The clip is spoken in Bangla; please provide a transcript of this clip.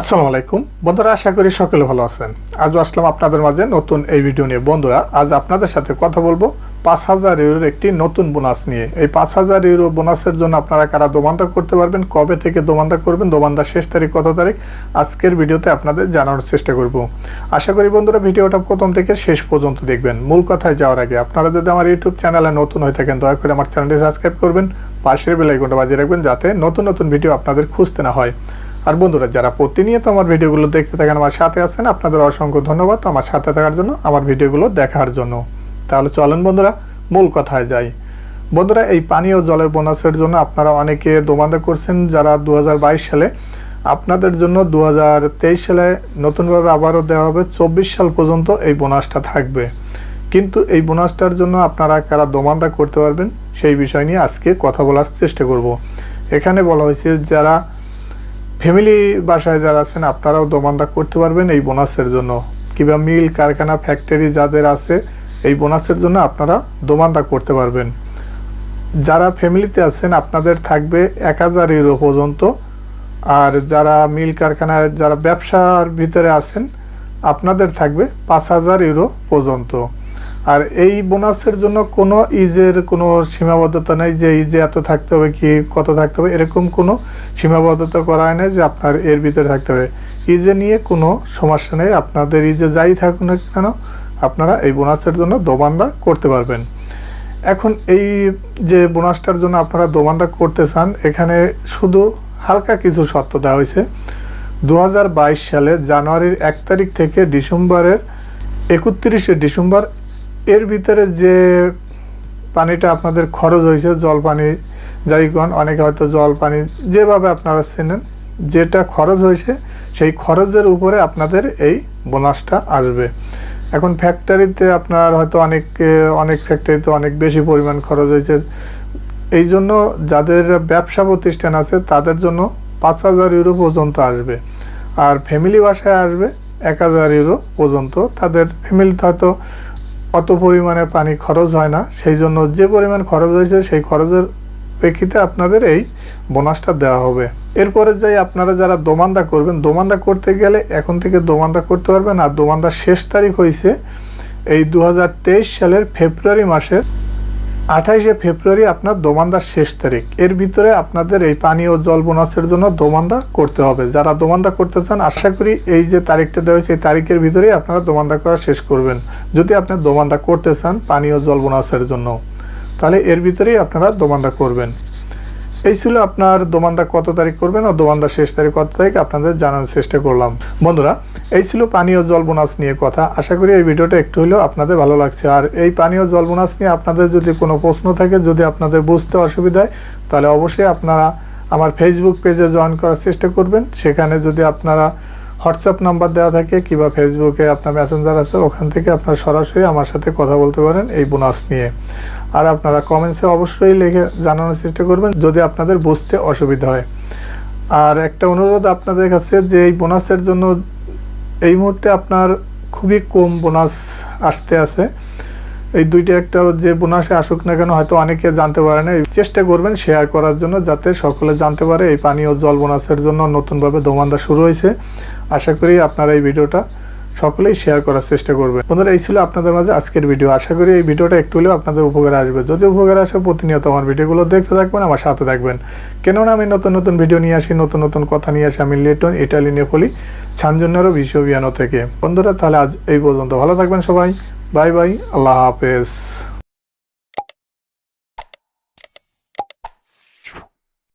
আসসালামু আলাইকুম। বন্ধুরা, আশা করি সকলে ভালো আছেন। আজও আসলাম আপনাদের মাঝে নতুন এই ভিডিও নিয়ে। বন্ধুরা, আজ আপনাদের সাথে কথা বলব পাঁচ হাজার ইউরোর একটি নতুন বোনাস নিয়ে। এই পাঁচ হাজার ইউরো বোনাসের জন্য আপনারা কারা দোমান্দা করতে পারবেন, কবে থেকে দোমান্দা করবেন দোমান্দা শেষ তারিখ কত তারিখ, আজকের ভিডিওতে আপনাদের জানানোর চেষ্টা করব। আশা করি বন্ধুরা, ভিডিওটা প্রথম থেকে শেষ পর্যন্ত দেখবেন। মূল কথায় যাওয়ার আগে আপনারা যদি আমার ইউটিউব চ্যানেলে নতুন হয়ে থাকেন, দয়া করে আমার চ্যানেলটি সাবস্ক্রাইব করবেন, পাশের বেলাইকনটা বাজিয়ে রাখবেন, যাতে নতুন নতুন ভিডিও আপনাদের খুঁজতে না হয়। আর বন্ধুরা, যারা প্রতিনিয়ত আমার ভিডিওগুলো দেখতে থাকেন, আমার সাথে আছেন, আপনাদের অসংখ্য ধন্যবাদ। আমার সাথে থাকার জন্য, আমার ভিডিওগুলো দেখার জন্য। তাহলে চলেন বন্ধুরা, মূল কথায় যাই। বন্ধুরা, এই পানীয় জলের বোনাসের জন্য আপনারা অনেকে দোমান্দা করছেন যারা দু হাজার বাইশ সালে, আপনাদের জন্য দু হাজার তেইশ সালে নতুনভাবে আবারও দেওয়া হবে, চব্বিশ সাল পর্যন্ত এই বোনাসটা থাকবে। কিন্তু এই বোনাসটার জন্য আপনারা কারা দোমান্দা করতে পারবেন, সেই বিষয় নিয়ে আজকে কথা বলার চেষ্টা করব। এখানে বলা হয়েছে, যারা ফ্যামিলি বাসায় যারা আছেন, আপনারাও দোমান্দা করতে পারবেন এই বোনাসের জন্য। কিংবা মিল, কারখানা ফ্যাক্টরি যাদের আছে, এই বোনাসের জন্য আপনারা দোমান্দা করতে পারবেন। যারা ফ্যামিলিতে আছেন, আপনাদের থাকবে এক হাজার ইউরো পর্যন্ত। আর যারা মিল কারখানায় যারা ব্যবসার ভিতরে আছেন, আপনাদের থাকবে পাঁচ হাজার ইউরো পর্যন্ত। আর এই বোনাসের জন্য কোনো ইজের কোনো সীমাবদ্ধতা নেই যে ইজে এত থাকতে হবে কি, কত থাকতে হবে, এরকম কোনো সীমাবদ্ধতা করা হয় যে আপনার এর ভিতরে থাকতে হবে। ইজে নিয়ে কোনো সমস্যা নেই, আপনাদের ইজে যাই থাকুন না কেন, আপনারা এই বোনাসের জন্য দোবান্দা করতে পারবেন। এখন এই যে বোনাসটার জন্য আপনারা দোবান্দা করতে চান, এখানে শুধু হালকা কিছু শর্ত দেওয়া হয়েছে। দু হাজার বাইশ সালে জানুয়ারির এক তারিখ থেকে ডিসেম্বরের একত্রিশে ডিসেম্বর এর ভিতরে যে পানিটা আপনাদের খরচ হয়েছে জল পানি যাই যাইগণ অনেকে হয়তো জল পানি যেভাবে আপনারা চেনেন, যেটা খরচ হয়েছে, সেই খরচের উপরে আপনাদের এই বোনাসটা আসবে। এখন ফ্যাক্টরিতে আপনার হয়তো অনেক অনেক ফ্যাক্টরিতে অনেক বেশি পরিমাণ খরচ হয়েছে। এই জন্য যাদের ব্যবসা প্রতিষ্ঠান আছে, তাদের জন্য পাঁচ হাজার ইউরো পর্যন্ত আসবে। আর ফ্যামিলি বাসায় আসবে এক হাজার ইউরো পর্যন্ত। তাদের ফ্যামিলিতে হয়তো অত পরিমাণে পানি খরচ হয় না। সেই জন্য যে পরিমাণ খরচ হয়েছে, সেই খরচের প্রেক্ষিতে আপনাদের এই বোনাসটা দেওয়া হবে। এরপরে যাই আপনারা যারা দোমান্দা করবেন, দোমান্দা করতে গেলে এখন থেকে দোমান্দা করতে পারবেন। আর দোমান্দার শেষ তারিখ হয়েছে এই দু হাজার তেইশ সালের ফেব্রুয়ারি মাসের আঠাইশে ফেব্রুয়ারি আপনার দোমান্দার শেষ তারিখ। এর ভিতরে আপনাদের এই পানি ও জল বোনাসের জন্য দোমান্দা করতে হবে। যারা দোমান্দা করতে চান, আশা করি এই যে তারিখটা দেওয়া হয়েছে, এই তারিখের ভিতরেই আপনারা দোমান্দা করা শেষ করবেন। যদি আপনি দোমান্দা করতে চান পানি ও জল বোনাসের জন্য, তাহলে এর ভিতরেই আপনারা দোমান্দা করবেন। এই ছিল আপনার দোমান্দা কত তারিখ করবেন ও দোমান্দা শেষ তারিখ কত তারিখ আপনাদের জানানোর চেষ্টা করলাম। বন্ধুরা, এই ছিল পানীয় জল বোনাস নিয়ে কথা। আশা করি এই ভিডিওটা একটু হলেও আপনাদের ভালো লাগছে। আর এই পানীয় জল বোনাস নিয়ে আপনাদের যদি কোনো প্রশ্ন থাকে, যদি আপনাদের বুঝতে অসুবিধা হয়, তাহলে অবশ্যই আপনারা আমার ফেসবুক পেজে জয়েন করার চেষ্টা করবেন। সেখানে যদি আপনারা হোয়াটসঅ্যাপ নাম্বার দেওয়া থাকে কিংবা ফেসবুকে আপনার মেসেঞ্জার আছে, ওখান থেকে আপনার সরাসরি আমার সাথে কথা বলতে পারেন এই বোনাস নিয়ে। আর আপনারা কমেন্টসে অবশ্যই লিখে জানানোর চেষ্টা করবেন যদি আপনাদের বুঝতে অসুবিধা হয়। আর একটা অনুরোধ আপনাদের কাছে যে এই বোনাসের জন্য এই মুহূর্তে আপনার খুবই কম বোনাস আসতে আছে। এই দুইটা একটা যে বোনাসে আসুক না কেন, হয়তো অনেকে জানতে পারে না। চেষ্টা করবেন শেয়ার করার জন্য যাতে সকলে জানতে পারে এই পানীয় জল বোনাসের জন্য নতুনভাবে দোমানদা শুরু হয়েছে। আশা করি আপনারা এই ভিডিওটা সকলেই শেয়ার করার চেষ্টা করবে। বন্ধুরা, এই ছিল আপনাদের মাঝে আজকের ভিডিও আশা করি এই ভিডিওটা একটু হলেও আপনাদের উপকারে আসবে। যদি উপকারে আসে, প্রতিনিয়ত আমার ভিডিওগুলো দেখতে থাকবেন, আমার সাথে থাকবেন। কেননা, আমি নতুন নতুন ভিডিও নিয়ে আসি, নতুন নতুন কথা নিয়ে আসি, আমি লেটন ইটালি নেপলি বিশ্ব বিশ্ববিয়ানো থেকে। বন্ধুরা, তাহলে আজ এই পর্যন্ত। ভালো থাকবেন সবাই। Bye bye. আল্লাহ হাফেজ।